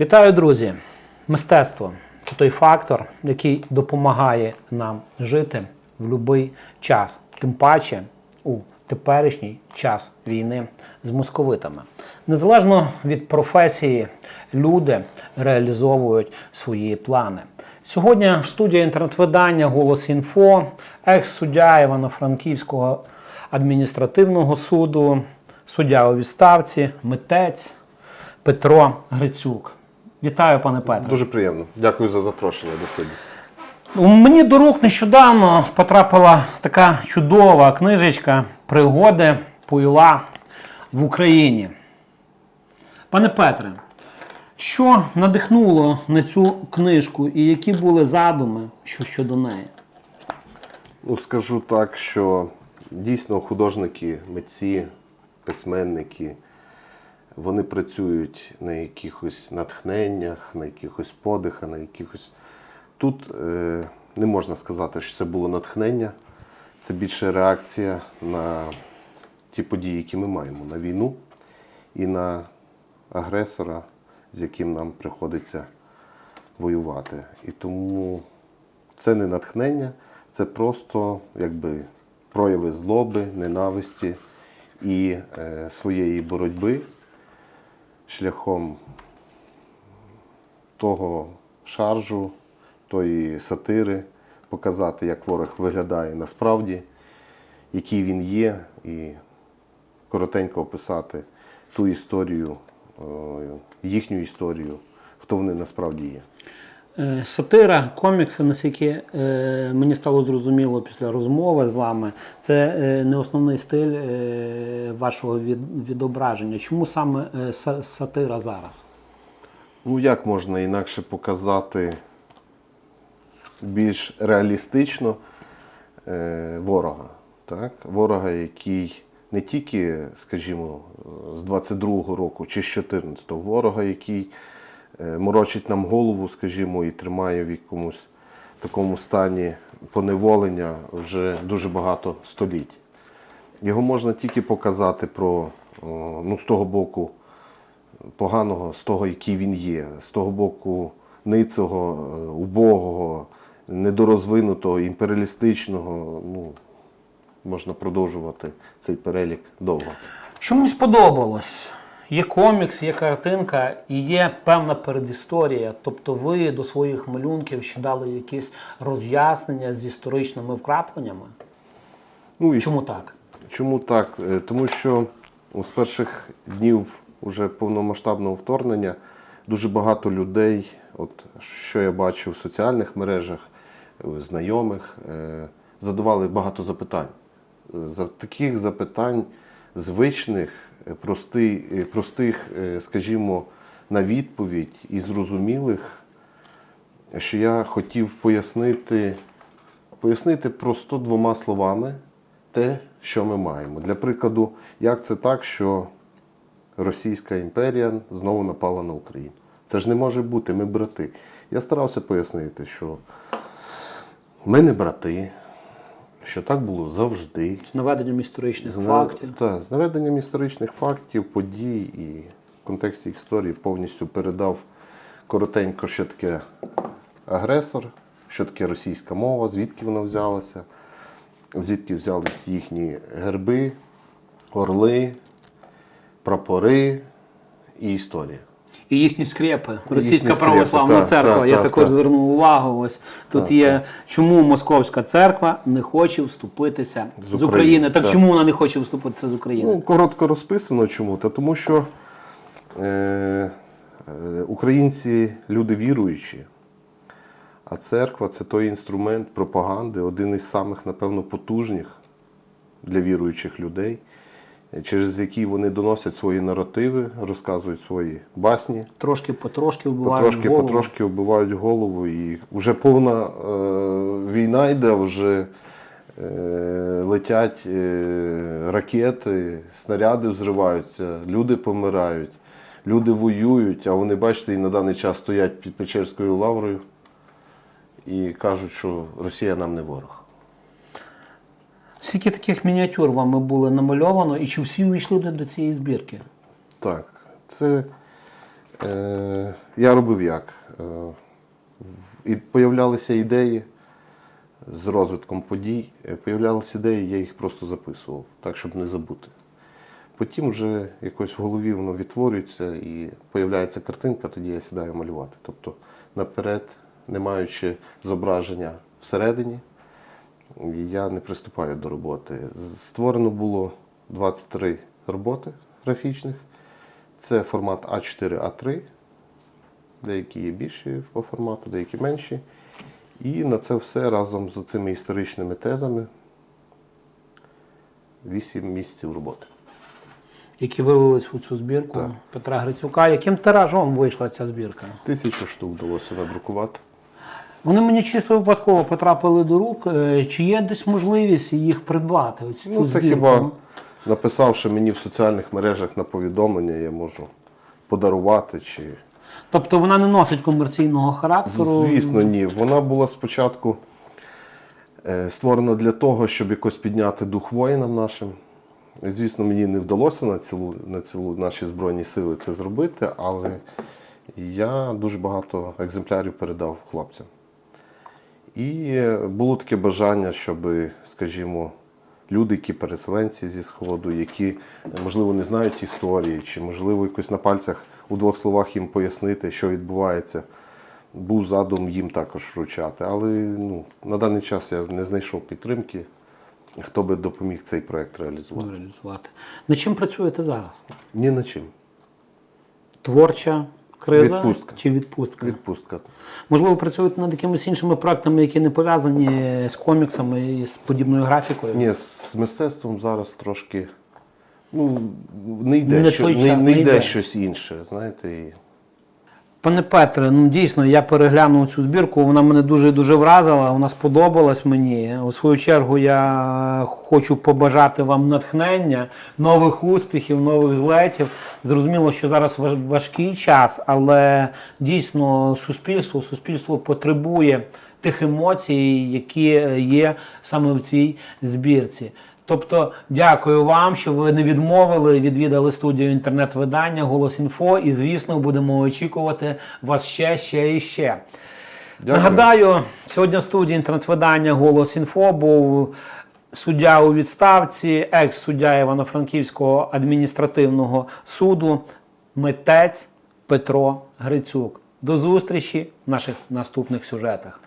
Вітаю, друзі! Мистецтво це той фактор, який допомагає нам жити в будь-який час, тим паче у теперішній час війни з московитами. Незалежно від професії, люди реалізовують свої плани. Сьогодні в студії інтернет-видання Голос Інфо, екс-суддя Івано-Франківського адміністративного суду, суддя у відставці, митець Петро Грицюк. Вітаю, пане Петре. Дуже приємно. Дякую за запрошення до студії. Мені до рук нещодавно потрапила така чудова книжечка Пригоди Пуйла в Україні. Пане Петре, що надихнуло на цю книжку і які були задуми щодо неї? Ну, скажу так, що дійсно художники, митці, письменники, вони працюють на якихось натхненнях, на якихось подихах, на якихось. Тут е, не можна сказати, що це було натхнення, це більше реакція на ті події, які ми маємо, на війну і на агресора, з яким нам приходиться воювати. І тому це не натхнення, це просто якби прояви злоби, ненависті і е, своєї боротьби шляхом того шаржу, тої сатири, показати, як ворог виглядає насправді, який він є, і коротенько описати ту історію, їхню історію, хто вони насправді є. Е, Сатира, комікси, наскільки е, мені стало зрозуміло після розмови з вами, це е, не основний стиль е, вашого відображення. Чому саме е, сатира зараз? Ну, як можна інакше показати більш реалістично е, ворога? Так? Ворога, який не тільки, скажімо, з 22-го року чи з 14-го, ворога, який е, морочить нам голову, скажімо, і тримає в якомусь такому стані поневолення вже дуже багато століть. Його можна тільки показати про, ну, з того боку, поганого з того, який він є, з того боку ницого, е, убогого, недорозвинутого, імперіалістичного. Ну, можна продовжувати цей перелік довго. Що мені сподобалось? Є комікс, є картинка і є певна передісторія. Тобто ви до своїх малюнків ще дали якісь роз'яснення з історичними вкрапленнями. Ну, і Чому так? Чому так? Е, Тому що з перших днів уже повномасштабного вторгнення дуже багато людей, от що я бачив в соціальних мережах, е, знайомих, е, задавали багато запитань. За таких запитань звичних, е, е, простих, е, скажімо, на відповідь і зрозумілих, що я хотів пояснити, пояснити просто двома словами те, що ми маємо. Для прикладу, як це так, що Російська імперія знову напала на Україну. Це ж не може бути, ми брати. Я старався пояснити, що ми не брати, що так було завжди. З наведенням історичних З фактів. Та, з наведенням історичних фактів, подій і в контексті історії повністю передав коротенько, що таке агресор, що таке російська мова, звідки вона взялася, звідки взялись їхні герби, орли, прапори і історія. І їхні скрепи. Російська їхні православна так, церква. так, Я так, також так. звернув увагу. Ось тут Так, є так. чому Московська церква не хоче вступитися з, З України. України, Так, так. чому вона не хоче вступитися з України? Ну, коротко розписано чому? Та тому що е, е, українці люди віруючі, а церква це той інструмент пропаганди, один із самих, напевно, потужних для віруючих людей, через який вони доносять свої наративи, розказують свої басні. Трошки потрошки вбивають Потрошки, голову. потрошки вбивають голову, і вже повна е, війна йде, вже е, летять е, ракети, снаряди взриваються, люди помирають, люди воюють, а вони, бачите, і на даний час стоять під Печерською лаврою і кажуть, що Росія нам не ворог. Скільки таких мініатюр вами було намальовано і чи всі увійшли до, цієї збірки? Так, це е, я робив як? Е, і появлялися ідеї з розвитком подій, е, появлялися ідеї, я їх просто записував, так, щоб не забути. Потім вже якось в голові воно відтворюється і появляється картинка, тоді я сідаю малювати. Тобто наперед, не маючи зображення всередині, я не приступаю до роботи. Створено було 23 роботи графічних. Це формат А4, А3. Деякі є більші по формату, деякі менші. І на це все разом з цими історичними тезами 8 місяців роботи. Які вивелись у цю збірку Так. Петра Грицюка. Яким тиражом вийшла ця збірка? Тисячу штук вдалося надрукувати. Вони мені чисто випадково потрапили до рук. Е, Чи є десь можливість їх придбати? Оцю Ну, це збірку? хіба написавши мені в соціальних мережах на повідомлення, я можу подарувати чи. Тобто вона не носить комерційного характеру. Звісно, ні. Вона була спочатку е, створена для того, щоб якось підняти дух воїнам нашим. Звісно, мені не вдалося на цілу, на цілу наші Збройні сили це зробити, але я дуже багато екземплярів передав хлопцям. І було таке бажання, щоб, скажімо, люди, які переселенці зі Сходу, які, можливо, не знають історії, чи, можливо, якось на пальцях у двох словах їм пояснити, що відбувається. Був задум їм також вручати. Але ну, на даний час я не знайшов підтримки, хто би допоміг цей проект реалізувати. реалізувати. Над чим працюєте зараз? Ні на чим. Творча криза Відпустка. чи відпустка? Відпустка. Можливо, працюєте над якимись іншими проектами, які не пов'язані з коміксами і з подібною графікою? Ні, з мистецтвом зараз трошки ну, не йде, Не що, час, не не йде йде. щось інше. Знаєте, і... Пане Петре, ну дійсно, я переглянув цю збірку, вона мене дуже дуже вразила, вона сподобалась мені. У свою чергу я хочу побажати вам натхнення, нових успіхів, нових злетів. Зрозуміло, що зараз важкий час, але дійсно суспільство, суспільство потребує тих емоцій, які є саме в цій збірці. Тобто, дякую вам, що ви не відмовили, відвідали студію інтернет-видання Голос Інфо. І, звісно, будемо очікувати вас ще, ще і ще. Дякую. Нагадаю, сьогодні в студії інтернет-видання Голос Інфо був суддя у відставці, екс-суддя Івано-Франківського адміністративного суду, митець Петро Грицюк. До зустрічі в наших наступних сюжетах.